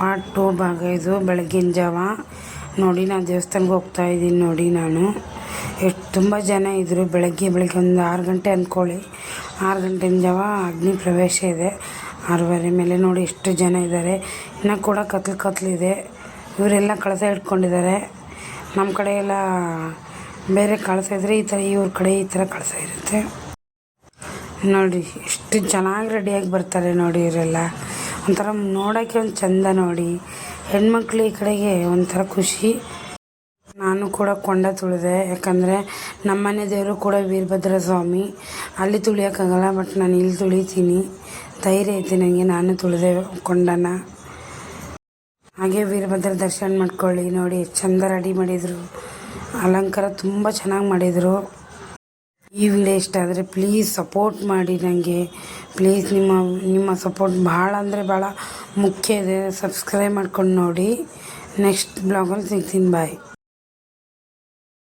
Part two ಭಾಗ ಇದು, ಬೆಳಗಿನ ಜಾವ. ನೋಡಿ, ನಾನು ದೇವಸ್ಥಾನಕ್ಕೆ ಹೋಗ್ತಾ ಇದ್ದೀನಿ ನೋಡಿ ನಾನು. ಎಷ್ಟು ತುಂಬ ಜನ ಇದ್ದರು ಬೆಳಗ್ಗೆ ಬೆಳಗ್ಗೆ ಒಂದು ಆರು ಗಂಟೆ ಅಂದ್ಕೊಳ್ಳಿ ಆರು ಗಂಟೆನ ಜಾವ ಅಗ್ನಿ ಪ್ರವೇಶ ಇದೆ. ಆರೂವರೆ ಮೇಲೆ ನೋಡಿ ಎಷ್ಟು ಜನ ಇದ್ದಾರೆ ಇನ್ನೂ ಕೂಡ ಕತ್ಲು ಕತ್ಲಿದೆ. ಇವರೆಲ್ಲ ಕಳಸ ಇಟ್ಕೊಂಡಿದ್ದಾರೆ ನಮ್ಮ ಕಡೆ ಎಲ್ಲ ಬೇರೆ ಕಳಸ ಇದ್ದರೆ ಈ ಥರ ಇವ್ರ ಕಡೆ ಈ ಥರ ಕಳಸ ಇರುತ್ತೆ. ನೋಡಿ ಎಷ್ಟು ಚೆನ್ನಾಗಿ ರೆಡಿಯಾಗಿ ಬರ್ತಾರೆ ನೋಡಿ ಇವರೆಲ್ಲ. ಒಂಥರ ನೋಡೋಕ್ಕೆ ಒಂದು ಚಂದ ನೋಡಿ. ಹೆಣ್ಮಕ್ಳು ಈ ಕಡೆಗೆ ಒಂಥರ ಖುಷಿ. ನಾನು ಕೂಡ ಕೊಂಡ ತುಳಿದೆ. ಯಾಕಂದರೆ ನಮ್ಮನೆ ದೇವರು ಕೂಡ ವೀರಭದ್ರ ಸ್ವಾಮಿ ಅಲ್ಲಿ ತುಳಿಯೋಕ್ಕಾಗಲ್ಲ, ಬಟ್ ನಾನು ಇಲ್ಲಿ ತುಳಿತೀನಿ. ಧೈರ್ಯ ಐತೆ ನನಗೆ ನಾನು ತುಳಿದೆ ಕೊಂಡನ. ಹಾಗೆ ವೀರಭದ್ರ ದರ್ಶನ ಮಾಡ್ಕೊಳ್ಳಿ ನೋಡಿ. ಚಂದ ರೆಡಿ ಮಾಡಿದರು. ಅಲಂಕಾರ ತುಂಬ ಚೆನ್ನಾಗಿ ಮಾಡಿದರು. ಈ ವಿಡಿಯೋ ಇಷ್ಟ ಆದರೆ ಪ್ಲೀಸ್ ಸಪೋರ್ಟ್ ಮಾಡಿ ನನಗೆ. ಪ್ಲೀಸ್ ನಿಮ್ಮ ನಿಮ್ಮ ಸಪೋರ್ಟ್ ಭಾಳ ಅಂದರೆ ಭಾಳ ಮುಖ್ಯ ಇದೆ. ಸಬ್ಸ್ಕ್ರೈಬ್ ಮಾಡ್ಕೊಂಡು ನೋಡಿ. ನೆಕ್ಸ್ಟ್ ಬ್ಲಾಗಲ್ಲಿ ಸಿಗ್ತೀನಿ. ಬಾಯ್